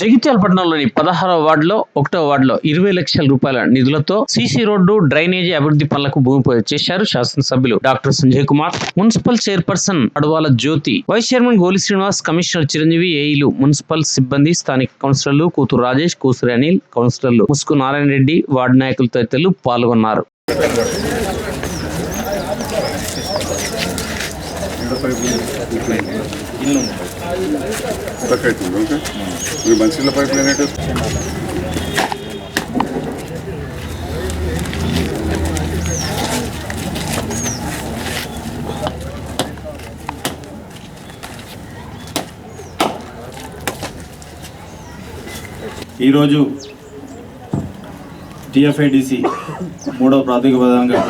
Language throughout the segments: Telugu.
జగిత్యాల పట్టణంలోని పదహారవ వార్డులో ఒకటో వార్డులో ఇరవై లక్షల రూపాయల నిధులతో సీసీ రోడ్డు డ్రైనేజీ అభివృద్ధి పనులకు భూమి పూజ చేశారు శాసనసభ్యులు doctor Sanjay Kumar. Municipal chairperson Adavala Jyothi vice chairman Goli Srinivas commissioner Chiranjeevi ఏఈలు municipal సిబ్బంది స్థానిక కౌన్సిలర్లు కూతురు రాజేష్ కూసురి అనిల్ కౌన్సిలర్లు ముసుకు నారాయణ రెడ్డి వార్డు నాయకులు తదితరులు పాల్గొన్నారు. స్టక్ అవుతుంది ఓకే. మీరు మంచినీళ్ళ పైప్ లైన్ ఏంటి ఈరోజు టిఎఫ్ఐడిసి మూడవ ప్రాతిపదంగా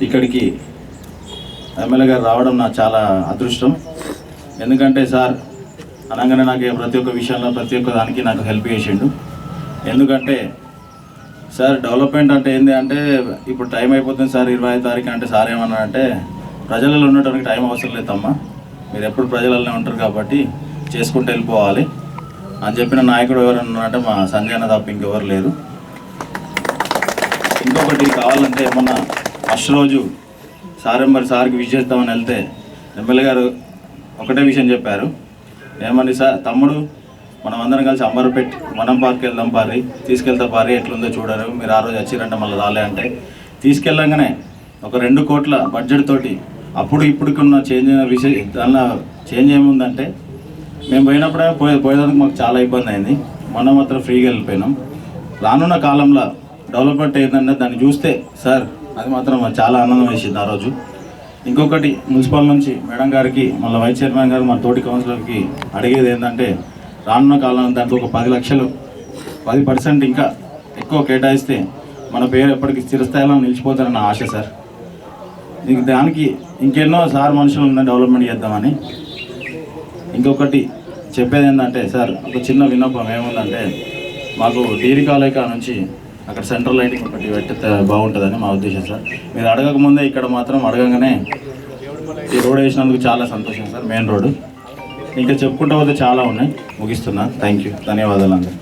ఇక్కడికి ఎమ్మెల్యే గారు రావడం నాకు చాలా అదృష్టం. ఎందుకంటే సార్ అనగానే నాకు ప్రతి ఒక్క విషయంలో ప్రతి ఒక్క దానికి నాకు హెల్ప్ చేసిండు. ఎందుకంటే సార్ డెవలప్మెంట్ అంటే ఏంటి అంటే ఇప్పుడు టైం అయిపోతుంది సార్ ఇరవై తారీఖు అంటే సార్ ఏమన్నా అంటే ప్రజలలో ఉండటానికి టైం అవసరం లేదమ్మా. మీరు ఎప్పుడు ప్రజలలోనే ఉంటారు కాబట్టి చేసుకుంటూ వెళ్ళిపోవాలి. అని చెప్పిన నాయకుడు ఎవరన్నా అంటే మా సంజయ్ అన్న తప్ప ఇంకెవరు లేరు. ఇంకొకటి కావాలంటే ఏమన్నా ఫస్ట్ రోజు సార్ మరి సార్కి విష్ చేస్తామని వెళ్తే ఎమ్మెల్యే గారు ఒకటే విషయం చెప్పారు. ఏమని సార్ తమ్ముడు మనం అందరం కలిసి అంబర్పేట్ మనం పార్క్ వెళ్దాం పారి తీసుకెళ్తా పారి ఎట్లుందో చూడరు. మీరు ఆ రోజు వచ్చిరంటే మళ్ళీ రాలే అంటే. తీసుకెళ్ళంగానే ఒక రెండు కోట్ల బడ్జెట్ తోటి అప్పుడు ఇప్పటికున్న చేంజ్ అయిన విషయం దానిలో చేంజ్ ఏముందంటే మేము పోయినప్పుడే పోయే పోయేదానికి మాకు చాలా ఇబ్బంది అయింది. మనం మాత్రం ఫ్రీగా వెళ్ళిపోయినాం. రానున్న కాలంలో డెవలప్మెంట్ ఏంటంటే దాన్ని చూస్తే సార్ అది మాత్రం చాలా ఆనందం వేసింది ఆ రోజు. ఇంకొకటి మున్సిపల్ నుంచి మేడం గారికి మళ్ళీ వైస్ చైర్మన్ గారు మన తోటి కౌన్సిలర్కి అడిగేది ఏంటంటే రానున్న కాలంలో దాంట్లో ఒక పది లక్షలు పది పర్సెంట్ ఇంకా ఎక్కువ కేటాయిస్తే మన పేరు ఎప్పటికీ స్థిరస్థాయిలో నిలిచిపోతారన్న ఆశ సార్. ఇంక దానికి ఇంకెన్నో సార్ మనుషులు ఉన్న డెవలప్మెంట్ చేద్దామని. ఇంకొకటి చెప్పేది ఏంటంటే సార్ ఒక చిన్న విన్నపం ఏముందంటే మాకు డీరికాలేకా నుంచి అక్కడ సెంట్రల్ లైటింగ్ ఒకటి పెట్టితే బాగుంటుందని మా ఉద్దేశం సార్. మీరు అడగకముందే ఇక్కడ మాత్రం అడగగానే ఈ రోడ్ వేసినందుకు చాలా సంతోషం సార్ మెయిన్ రోడ్డు ఇంకా చెప్పుకుంటూ పోతే చాలా ఉన్నాయి. ముగిస్తున్నా. థ్యాంక్ యూ ధన్యవాదాలు అందరూ.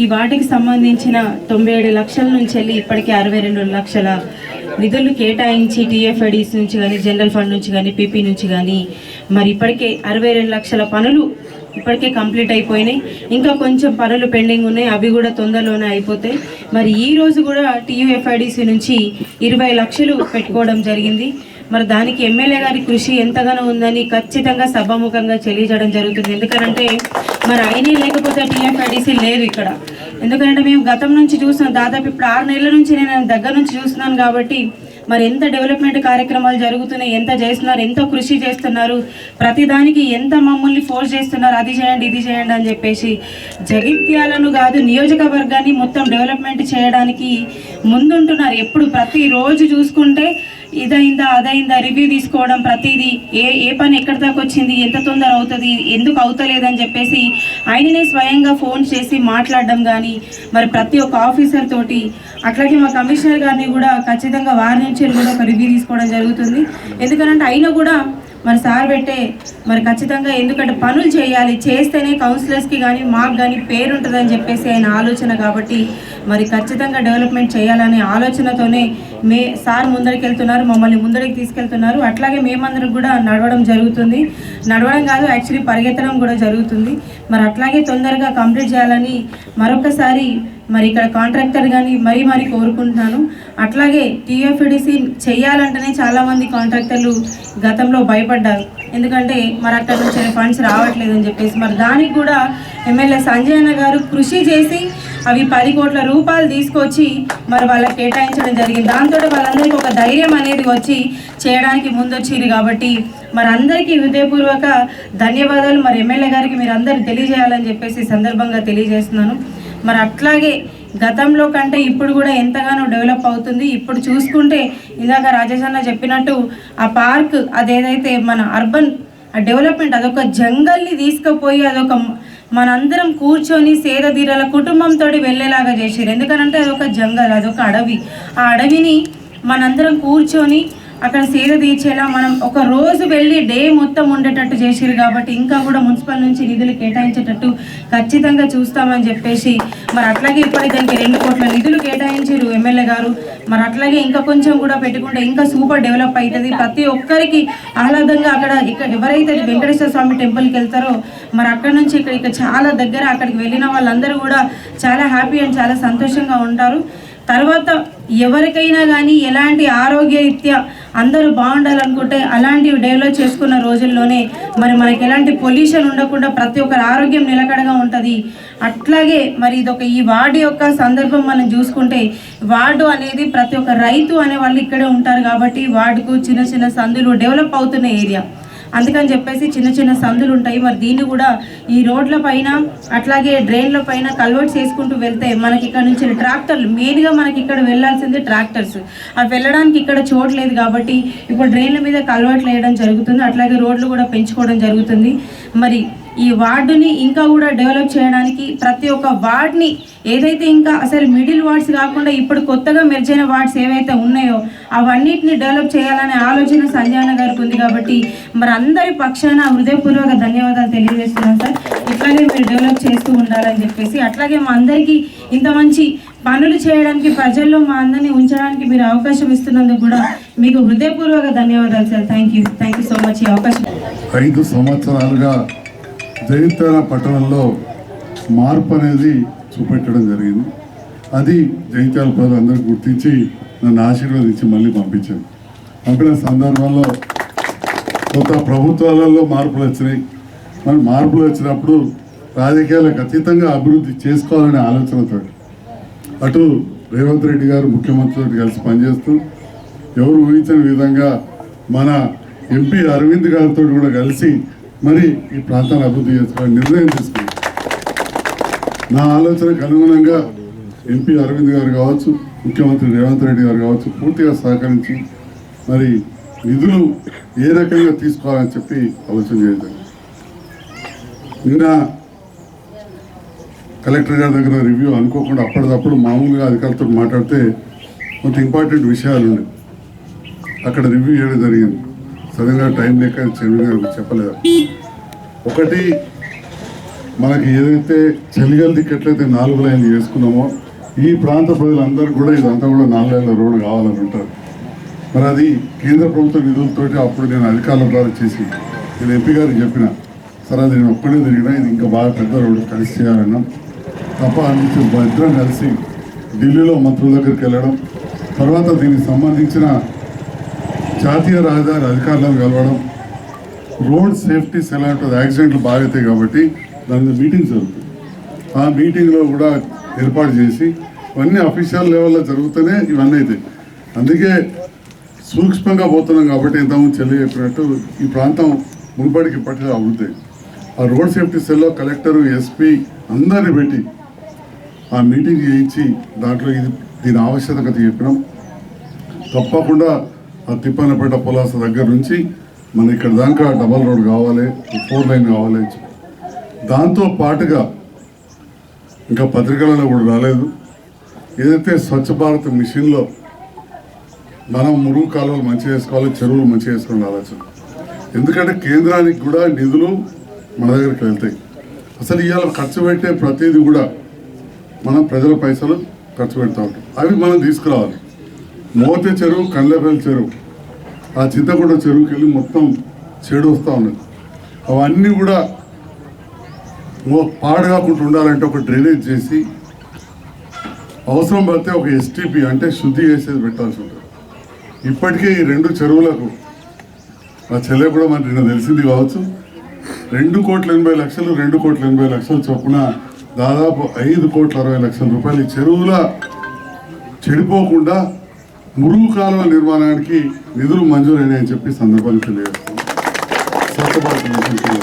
ఈ వాటికి సంబంధించిన తొంభై ఏడు లక్షల నుంచి వెళ్ళి ఇప్పటికే అరవై రెండు లక్షల నిధులు కేటాయించి టీఎఫ్ఐడిస్ నుంచి కానీ జనరల్ ఫండ్ నుంచి కానీ పీపీ నుంచి కానీ మరి ఇప్పటికే అరవై రెండు లక్షల పనులు ఇప్పటికే కంప్లీట్ అయిపోయినాయి. ఇంకా కొంచెం పనులు పెండింగ్ ఉన్నాయి. అవి కూడా తొందరలోనే అయిపోతాయి. మరి ఈ రోజు కూడా టీయూఎఫ్ఐడిసి నుంచి ఇరవై లక్షలు పెట్టుకోవడం జరిగింది. మరి దానికి ఎమ్మెల్యే గారి కృషి ఎంతగానో ఉందని ఖచ్చితంగా సభాముఖంగా తెలియజేయడం జరుగుతుంది. ఎందుకంటే మరి అయినే లేకపోతే టీఎఫ్ఐడిసి లేదు ఇక్కడ. ఎందుకంటే మేము గతం నుంచి చూస్తున్నాం. దాదాపు ఇప్పుడు ఆరు నెలల నుంచి నేను దగ్గర నుంచి చూస్తున్నాను కాబట్టి మరి ఎంత డెవలప్మెంట్ కార్యక్రమాలు జరుగుతున్నాయి ఎంత చేస్తున్నారు ఎంత కృషి చేస్తున్నారు ప్రతిదానికి ఎంత మమ్మల్ని ఫోర్స్ చేస్తున్నారు అది చేయండి ఇది చేయండి అని చెప్పేసి జగిత్యాలను కాదు నియోజకవర్గాన్ని మొత్తం డెవలప్మెంట్ చేయడానికి ముందుంటున్నారు. ఎప్పుడు ప్రతిరోజు చూసుకుంటే ఇదైందా అదైందా? రివ్యూ తీసుకోవడం ప్రతిదీ. ఏ ఏ పని ఎక్కడి దాకా వచ్చింది? ఎంత తొందర అవుతుంది? ఎందుకు అవుతలేదని చెప్పేసి ఆయననే స్వయంగా ఫోన్ చేసి మాట్లాడడం కానీ మరి ప్రతి ఒక్క ఆఫీసర్ తోటి అట్లాగే మా కమిషనర్ గారిని కూడా ఖచ్చితంగా వారి నుంచి కూడా ఒక రివ్యూ తీసుకోవడం జరుగుతుంది. ఎందుకంటే అయినా కూడా మరి సార్ పెట్టే మరి ఖచ్చితంగా ఎందుకంటే పనులు చేయాలి చేస్తేనే కౌన్సిలర్స్కి కానీ మాకు కానీ పేరు ఉంటుందని చెప్పేసి ఆయన ఆలోచన కాబట్టి మరి ఖచ్చితంగా డెవలప్మెంట్ చేయాలనే ఆలోచనతోనే మే సార్ ముందరికి వెళ్తున్నారు మమ్మల్ని ముందరికి తీసుకెళ్తున్నారు. అట్లాగే మేమందరం కూడా నడవడం జరుగుతుంది. నడవడం కాదు యాక్చువల్లీ పరిగెత్తడం కూడా జరుగుతుంది. మరి అట్లాగే తొందరగా కంప్లీట్ చేయాలని మరొకసారి మరి ఇక్కడ కాంట్రాక్టర్ కానీ మరీ మరీ కోరుకుంటున్నాను. అట్లాగే టీఎఫ్డిసి చేయాలంటేనే చాలామంది కాంట్రాక్టర్లు గతంలో భయపడ్డారు. ఎందుకంటే మరి అక్కడ నుంచి ఫండ్స్ రావట్లేదని చెప్పేసి మరి దానికి కూడా ఎమ్మెల్యే సంజయ్ అన్న గారు కృషి చేసి అవి పది కోట్ల రూపాయలు తీసుకొచ్చి మరి వాళ్ళకి కేటాయించడం జరిగింది. దాంతో వాళ్ళందరికీ ఒక ధైర్యం అనేది వచ్చి చేయడానికి ముందొచ్చింది కాబట్టి మరి అందరికీ హృదయపూర్వక ధన్యవాదాలు. మరి ఎమ్మెల్యే గారికి మీరు అందరు తెలియజేయాలని చెప్పేసి సందర్భంగా తెలియజేస్తున్నాను. మరి అట్లాగే గతంలో కంటే ఇప్పుడు కూడా ఎంతగానో డెవలప్ అవుతుంది. ఇప్పుడు చూసుకుంటే ఇందాక రాజేష్ అన్న చెప్పినట్టు ఆ పార్క్ అదేదైతే మన అర్బన్ డెవలప్మెంట్ అదొక జంగల్ని తీసుకుపోయి అదొక మనందరం కూర్చొని సేద కుటుంబంతో వెళ్ళేలాగా చేసారు ఎందుకనంటే అదొక జంగల్ అదొక అడవి. ఆ అడవిని మనందరం కూర్చొని అక్కడ సేద తీర్చేలా మనం ఒక రోజు వెళ్ళి డే మొత్తం ఉండేటట్టు చేసారు కాబట్టి ఇంకా కూడా మున్సిపల్ నుంచి నిధులు కేటాయించేటట్టు ఖచ్చితంగా చూస్తామని చెప్పేసి మరి అట్లాగే ఇప్పటికి దానికి రెండు కోట్ల నిధులు కేటాయించారు ఎమ్మెల్యే గారు. మరి అట్లాగే ఇంకా కొంచెం కూడా పెట్టుకుంటే ఇంకా సూపర్ డెవలప్ అవుతుంది ప్రతి ఒక్కరికి ఆహ్లాదంగా అక్కడ ఇక్కడ ఎవరైతే వెంకటేశ్వర స్వామి టెంపుల్కి వెళ్తారో మరి అక్కడ నుంచి ఇక్కడ ఇక్కడ చాలా దగ్గర అక్కడికి వెళ్ళిన వాళ్ళందరూ కూడా చాలా హ్యాపీ అండ్ చాలా సంతోషంగా ఉంటారు. తర్వాత ఎవరికైనా కానీ ఎలాంటి ఆరోగ్య రీత్యా అందరూ బాగుండాలనుకుంటే అలాంటివి డెవలప్ చేసుకున్న రోజుల్లోనే మరి మనకి ఎలాంటి పొల్యూషన్ ఉండకుండా ప్రతి ఒక్కరి ఆరోగ్యం నిలకడగా ఉంటుంది. అట్లాగే మరి ఇదొక ఈ వార్డు యొక్క సందర్భం మనం చూసుకుంటే వార్డు అనేది ప్రతి ఒక్క రైతు అనే వాళ్ళు ఇక్కడే ఉంటారు కాబట్టి వార్డుకు చిన్న చిన్న సందులు డెవలప్ అవుతున్న ఏరియా. అందుకని చెప్పేసి చిన్న చిన్న సందులు ఉంటాయి. మరి దీన్ని కూడా ఈ రోడ్ల పైన అట్లాగే డ్రైన్ల పైన కల్వర్ట్స్ వేసుకుంటూ వెళ్తే మనకి ఇక్కడ నుంచి ట్రాక్టర్లు మెయిన్గా మనకి ఇక్కడ వెళ్ళాల్సింది ట్రాక్టర్స్. అవి వెళ్ళడానికి ఇక్కడ చోటు లేదు కాబట్టి ఇప్పుడు డ్రైన్ల మీద కల్వర్ట్లు వేయడం జరుగుతుంది. అట్లాగే రోడ్లు కూడా పెంచుకోవడం జరుగుతుంది. మరి ఈ వార్డుని ఇంకా కూడా డెవలప్ చేయడానికి ప్రతి ఒక్క వార్డ్ని ఏదైతే ఇంకా అసలు మిడిల్ వార్డ్స్ కాకుండా ఇప్పుడు కొత్తగా మెర్జైన వార్డ్స్ ఏవైతే ఉన్నాయో అవన్నిటిని డెవలప్ చేయాలనే ఆలోచన సంజయన గారికి ఉంది కాబట్టి మరి అందరి పక్షాన హృదయపూర్వక ధన్యవాదాలు తెలియజేస్తున్నాను సార్. ఇట్లాగే మీరు డెవలప్ చేస్తూ ఉండాలని చెప్పేసి అట్లాగే మా అందరికీ ఇంత మంచి పనులు చేయడానికి ప్రజల్లో మా అందరినీ ఉంచడానికి మీరు అవకాశం ఇస్తున్నందుకు కూడా మీకు హృదయపూర్వక ధన్యవాదాలు sir. Thank you thank you so much ఈ అవకాశం. ఐదు సంవత్సరాలుగా జగిత్యాల పట్టణంలో మార్పు అనేది చూపెట్టడం జరిగింది. అది జగిత్యాల ప్రజలందరూ గుర్తించి నన్ను ఆశీర్వదించి మళ్ళీ పంపించాను పంపిన సందర్భంలో కొత్త ప్రభుత్వాలలో మార్పులు వచ్చినాయి. మరి మార్పులు వచ్చినప్పుడు రాజకీయాలకు అతీతంగా అభివృద్ధి చేసుకోవాలనే ఆలోచనతో అటు రేవంత్ రెడ్డి గారు ముఖ్యమంత్రితో కలిసి పనిచేస్తూ ఎవరు ఊహించని విధంగా మన ఎంపీ అరవింద్ గారితో కూడా కలిసి మరి ఈ ప్రాంతాన్ని అభివృద్ధి చేసుకోవాలని నిర్ణయం తీసుకుంది నా ఆలోచనకు అనుగుణంగా ఎంపీ అరవింద్ గారు కావచ్చు ముఖ్యమంత్రి రేవంత్ రెడ్డి గారు కావచ్చు పూర్తిగా సహకరించి మరి నిధులు ఏ రకంగా తీసుకోవాలని చెప్పి ఆలోచన చేయడం నిన్న కలెక్టర్ గారి దగ్గర రివ్యూ అనుకోకుండా అప్పటిదప్పుడు మామూలుగా అధికారులతో మాట్లాడితే కొంత ఇంపార్టెంట్ విషయాలు ఉన్నాయి. అక్కడ రివ్యూ చేయడం జరిగింది. సడన్గా టైం లేక చైర్మన్ గారికి చెప్పలేదు. ఒకటి మనకి ఏదైతే చలిగల దిక్కు ఎట్లయితే నాలుగు లైన్లు వేసుకున్నామో ఈ ప్రాంత ప్రజలందరూ కూడా ఇదంతా కూడా నాలుగు లైన్ల రోడ్డు కావాలని ఉంటారు. మరి అది కేంద్ర ప్రభుత్వ నిధులతోటి అప్పుడు నేను అధికారుల ద్వారా చేసి నేను ఎంపీ గారికి చెప్పిన సరే అది నేను ఒక్కడే తిరిగినా ఇది ఇంకా బాగా పెద్ద రోడ్డు కలిసి చేయాలన్నా. తప్ప నుంచి ఇద్దరం కలిసి ఢిల్లీలో మంత్రుల దగ్గరికి వెళ్ళడం తర్వాత దీనికి సంబంధించిన జాతీయ రహదారి అధికారులను కలవడం రోడ్ సేఫ్టీ సెల్ ఉంటుంది యాక్సిడెంట్లు బాగా అవుతాయి కాబట్టి దాని మీద మీటింగ్ జరుగుతుంది. ఆ మీటింగ్లో కూడా ఏర్పాటు చేసి ఇవన్నీ అఫీషియల్ లెవెల్లో జరుగుతూనే ఇవన్నీ అవుతాయి అందుకే సూక్ష్మంగా పోతున్నాం కాబట్టి ఇంతకుముందు చెల్లి చెప్పినట్టు ఈ ప్రాంతం మునుపటికి ఇప్పటికీ అభివృద్ధి ఆ రోడ్ సేఫ్టీ సెల్లో కలెక్టర్ ఎస్పీ అందరిని పెట్టి ఆ మీటింగ్ చేయించి దాంట్లో ఇది దీని ఆవశ్యకత చెప్పినాం. తప్పకుండా ఆ తిప్పనపేట పొలాస దగ్గర నుంచి మన ఇక్కడ దాకా డబల్ రోడ్ కావాలి ఫోర్ లైన్ కావాలి అని దాంతో పాటుగా ఇంకా పత్రికలలో కూడా రాలేదు. ఏదైతే స్వచ్ఛ భారత్ మిషన్లో మనం మురుగు కాలువలు మంచిగా చేసుకోవాలి చెరువులు మంచిగా చేసుకోవాలి ఆలోచన. ఎందుకంటే కేంద్రానికి కూడా నిధులు మన దగ్గరికి వెళ్తాయి. అసలు ఇవాళ ఖర్చు పెట్టే ప్రతిదీ కూడా మనం ప్రజల పైసలు ఖర్చు పెడతా ఉంటాం. అవి మనం తీసుకురావాలి. మోతే చెరువు కండ్లపల్లి చెరువు. ఆ చింతగూడ చెరువుకి వెళ్ళి మొత్తం చెడు వస్తూ ఉన్నది. అవన్నీ కూడా పాడు కాకుండా ఉండాలంటే ఒక డ్రైనేజ్ చేసి అవసరం పడితే ఒక ఎస్టీపీ అంటే శుద్ధి చేసేది పెట్టాల్సి ఉంటుంది. ఇప్పటికే ఈ రెండు చెరువులకు ఆ చెల్లె కూడా మరి నిన్న తెలిసింది కావచ్చు. రెండు కోట్ల ఎనభై లక్షలు రెండు కోట్ల ఎనభై లక్షలు చొప్పున దాదాపు ఐదు కోట్ల అరవై లక్షల రూపాయలు ఈ చెరువుల చెడిపోకుండా మురుగు కాలువ నిర్మాణానికి నిధులు మంజూరైనాయని చెప్పి సందర్భాన్ని తెలియజేస్తాం స్వచ్ఛ భారత్ మిషన్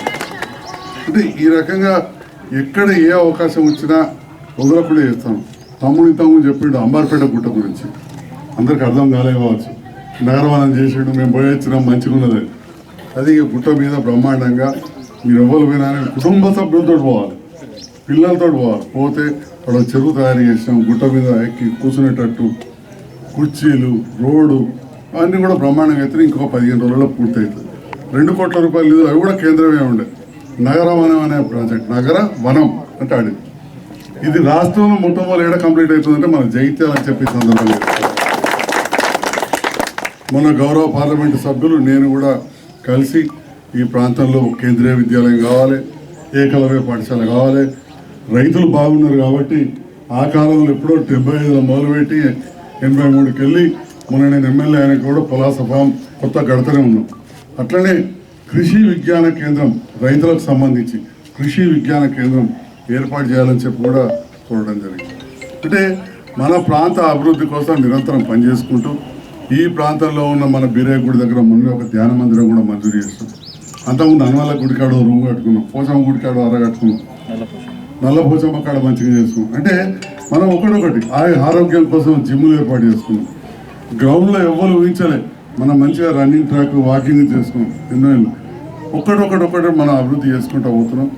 అంటే ఈ రకంగా ఎక్కడ ఏ అవకాశం వచ్చినా వదలకుండా చేస్తాం. తమ్ముడు తమ్ముడు చెప్పిండు అంబార్పేట గుట్ట గురించి. అందరికి అర్థం కాలేకపోవచ్చు నగరవానం నగరవనం చేసిండు మేము పోయి వచ్చినాం మంచిగా ఉన్నది. అది గుట్ట మీద బ్రహ్మాండంగా మీరు ఎవరు పోయినా కుటుంబ సభ్యులతో పోవాలి. పిల్లలతో పోవాలి. పోతే అక్కడ చెరువు తయారు చేసినాం గుట్ట మీద ఎక్కి కూర్చునేటట్టు కుర్చీలు రోడ్డు అవన్నీ కూడా బ్రహ్మాండంగా అయితే ఇంకో పదిహేను రోజుల్లో పూర్తవుతుంది రెండు కోట్ల రూపాయలు అవి కూడా కేంద్రమే ఉండే. నగర వనం అనే ప్రాజెక్ట్ నగర వనం అంటే అడిగి ఇది రాష్ట్రంలో మొట్టమొదటి ఏడా కంప్లీట్ అవుతుందంటే మన జైత్యాల అని చెప్పి సందర్భంగా మన గౌరవ పార్లమెంటు సభ్యులు నేను కూడా కలిసి ఈ ప్రాంతంలో కేంద్రీయ విద్యాలయం కావాలి ఏకలవ్య పాఠశాల కావాలి. రైతులు బాగున్నారు కాబట్టి ఆ కాలంలో ఎప్పుడో డెబ్బై ఐదులో మొదలుపెట్టి ఎనభై మూడుకి వెళ్ళి మొన్న నేను ఎమ్మెల్యే అయినా కూడా పొలాస ఫామ్ కొత్త గడతనే ఉన్నాం. అట్లనే కృషి విజ్ఞాన కేంద్రం రైతులకు సంబంధించి కృషి విజ్ఞాన కేంద్రం ఏర్పాటు చేయాలని చెప్పి కూడా చూడడం జరిగింది. అంటే మన ప్రాంత అభివృద్ధి కోసం నిరంతరం పనిచేసుకుంటూ ఈ ప్రాంతంలో ఉన్న మన బీరేగుడి గుడి దగ్గర మొన్న ఒక ధ్యాన మందిరం కూడా మంజూరు చేస్తాం అంతకుముందు అన్నవల్ల గుడికాడు రూమ్ కట్టుకున్నాం పోచమ్మ గుడికాడు అర కట్టుకున్నాం. నల్ల పోచమ్మ కాడ మంచిగా చేసుకున్నాం అంటే మనం ఒకటొకటి ఆ ఆరోగ్యం కోసం జిమ్లు ఏర్పాటు చేసుకున్నాం. గ్రౌండ్లో ఎవ్వరు ఊహించలే మనం మంచిగా రన్నింగ్ ట్రాక్ వాకింగ్ చేసుకున్నాం. ఎన్నో ఏళ్ళు. ఒక్కడొకటి మనం అభివృద్ధి చేసుకుంటూ పోతున్నాం.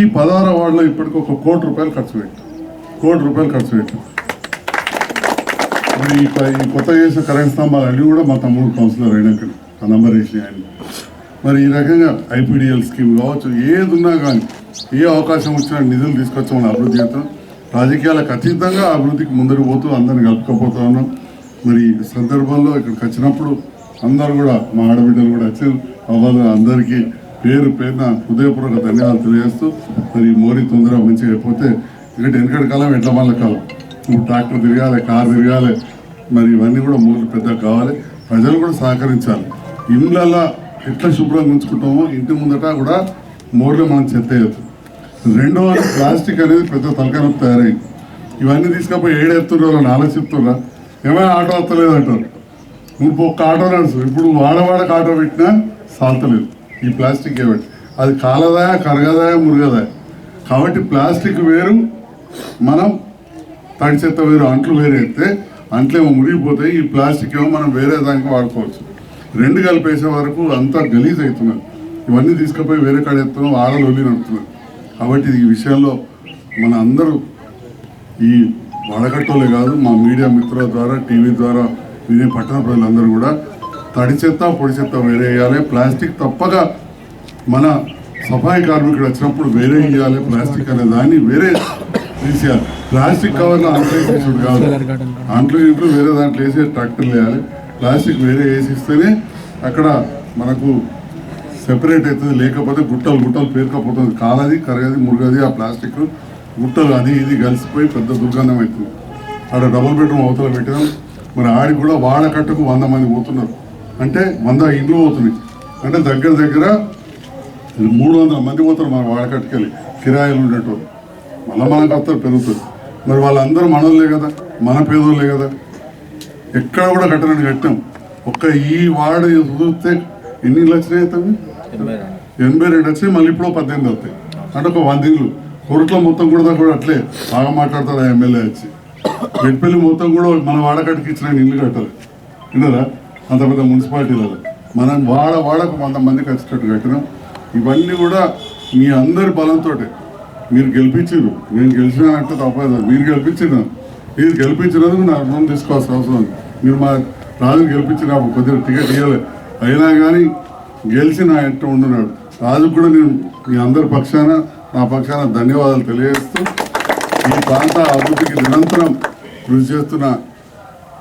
ఈ పదహారు వార్డులో ఇప్పటికి ఒక కోటి రూపాయలు ఖర్చు పెట్టాం. కోటి రూపాయలు ఖర్చు పెట్టాం. మరి ఈ ఈ కొత్త చేసిన కరెంట్ స్తంభాలు అన్నీ కూడా మా తమ్ముడు కౌన్సిలర్ అయినాక ఆ నంబర్ వేసి ఆయన. మరి ఈ రకంగా ఐపీడిఎల్ స్కీమ్ కావచ్చు ఏది ఉన్నా కానీ ఏ అవకాశం వచ్చినా నిధులు తీసుకొచ్చి మనం అభివృద్ధి చేస్తాం. రాజకీయాలకు అతీతంగా అభివృద్ధికి ముందుకు పోతూ అందరిని కలుపుకపోతా ఉన్నాం. మరి సందర్భంలో ఇక్కడికి వచ్చినప్పుడు అందరూ కూడా మా ఆడబిడ్డలు కూడా వచ్చారు అవ్వాలి అందరికీ పేరు పేరున హృదయపూర్వక ధన్యవాదాలు తెలియజేస్తూ మరి మోరీ తొందరగా మంచిగా అయిపోతే ఇక్కడ వెనకటి కాలం ఎట్ల వాళ్ళ కాలం. ఇప్పుడు ట్రాక్టర్ తిరగాలి కారు తిరగాలి మరి ఇవన్నీ కూడా మూలు పెద్దగా కావాలి. ప్రజలు కూడా సహకరించాలి. ఇళ్ళల్లో ఎట్లా శుభ్రంగా ఉంచుకుంటామో ఇంటి ముందట కూడా మోర్లు మనం చెత్త రెండో రెండవ ప్లాస్టిక్ అనేది పెద్ద తలకనొప్పి తయారైంది ఇవన్నీ తీసుకపోయి ఏడెత్తున్నారు అని ఆలోచిస్తున్నా ఏమైనా ఆటో వస్తలేదు అంటారు. ఒక్క ఆటో నడుస్తుంది ఇప్పుడు వాడవాడకు ఆటో పెట్టినా సాల్తలేదు. ఈ ప్లాస్టిక్ ఏమిటి అది కాలదాయ కరగదాయ మురుగదాయ? కాబట్టి ప్లాస్టిక్ వేరు మనం తడి చెత్త వేరు అంట్లు వేరైతే అంట్లేమో మురిగిపోతాయి ఈ ప్లాస్టిక్ ఏమో మనం వేరే దానికి వాడుకోవచ్చు. రెండు కలిపేసే వరకు అంతా గలీజ్ అవుతున్నారు ఇవన్నీ తీసుకుపోయి వేరే కాడ ఎత్తున్నాం ఆడలు వెళ్ళి నడుతున్నారు కాబట్టి ఈ విషయంలో మన అందరూ ఈ వడగట్టలే కాదు మా మీడియా మిత్రుల ద్వారా టీవీ ద్వారా వినే పట్టణ ప్రజలందరూ కూడా తడి చెత్త పొడి చెత్త వేరే వేయాలి. ప్లాస్టిక్ తప్పక మన సఫాయి కార్మికుడు వచ్చినప్పుడు వేరే వేయాలి. ప్లాస్టిక్ అనే దాన్ని వేరే తీసేయాలి. ప్లాస్టిక్ కవర్లో అంట్లు కాదు. అంట్లు ఇంట్లో వేరే దాంట్లో వేసి ట్రాక్టర్లు వేయాలి. ప్లాస్టిక్ వేరే వేసిస్తేనే అక్కడ మనకు సెపరేట్ అవుతుంది లేకపోతే గుట్టలు గుట్టలు పేరుకపోతుంది. కాలది కరగది మురగది ఆ ప్లాస్టిక్ గుట్టలు అది ఇది కలిసిపోయి పెద్ద దుర్గంధం అవుతుంది. ఆడ డబుల్ బెడ్రూమ్ అవతల పెట్టినాం. మరి ఆడికి కూడా వాడకట్టుకు వంద మంది పోతున్నారు. అంటే వంద ఇండ్లు పోతున్నాయి. అంటే దగ్గర దగ్గర మూడు వందల మంది పోతారు మన వాడకట్టుకెళ్ళి కిరాయిలు ఉండేటోళ్ళు. మళ్ళీ మనకు వస్తారు పెరుగుతుంది మరి వాళ్ళందరూ మనోళ్ళే కదా మన పేదోళ్ళే కదా. ఎక్కడ కూడా కట్టడానికి కట్టాం ఒక్క ఈ వాడు చూస్తే ఎన్ని లక్షలు అవుతుంది ఎనభై రెండు వచ్చినాయి మళ్ళీ ఇప్పుడు పద్దెనిమిది అవుతాయి. అంటే ఒక వంద ఇళ్ళు కొరట్ల మొత్తం కూడా కూడా అట్లే. బాగా మాట్లాడతారు ఆ ఎమ్మెల్యే వచ్చి. మెట్పల్లి మొత్తం కూడా మన వాడకట్టుకి ఇచ్చిన ఇల్లు కట్టాలి. విన్నారా? అంత పెద్ద మున్సిపాలిటీలలో మనం వాడ వాడకు వంద మందికి వచ్చేటట్టు కట్టినాం. ఇవన్నీ కూడా మీ అందరి బలంతో మీరు గెలిపించారు నేను గెలిచినానంటే తప్పదు. మీరు గెలిపించిన మీరు గెలిపించినందుకు నా రుణం తీసుకోవాల్సిన అవసరం ఉంది. మీరు మా రాజు గెలిపించిన కొద్దిగా టికెట్ ఇవ్వాలి అయినా కానీ గెలిచి నా ఇంట ఉండున్నాడు రాజు కూడా నేను మీ అందరి పక్షాన నా పక్షాన ధన్యవాదాలు తెలియజేస్తూ ఈ ప్రాంత అభివృద్ధికి నిరంతరం కృషి చేస్తున్న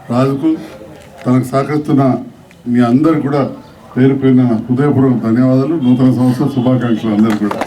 రాజుకు తనకు సహకరిస్తున్న మీ అందరు కూడా పేరు పేరున హృదయపూర్వక ధన్యవాదాలు. నూతన సంవత్సర శుభాకాంక్షలు అందరికీ కూడా.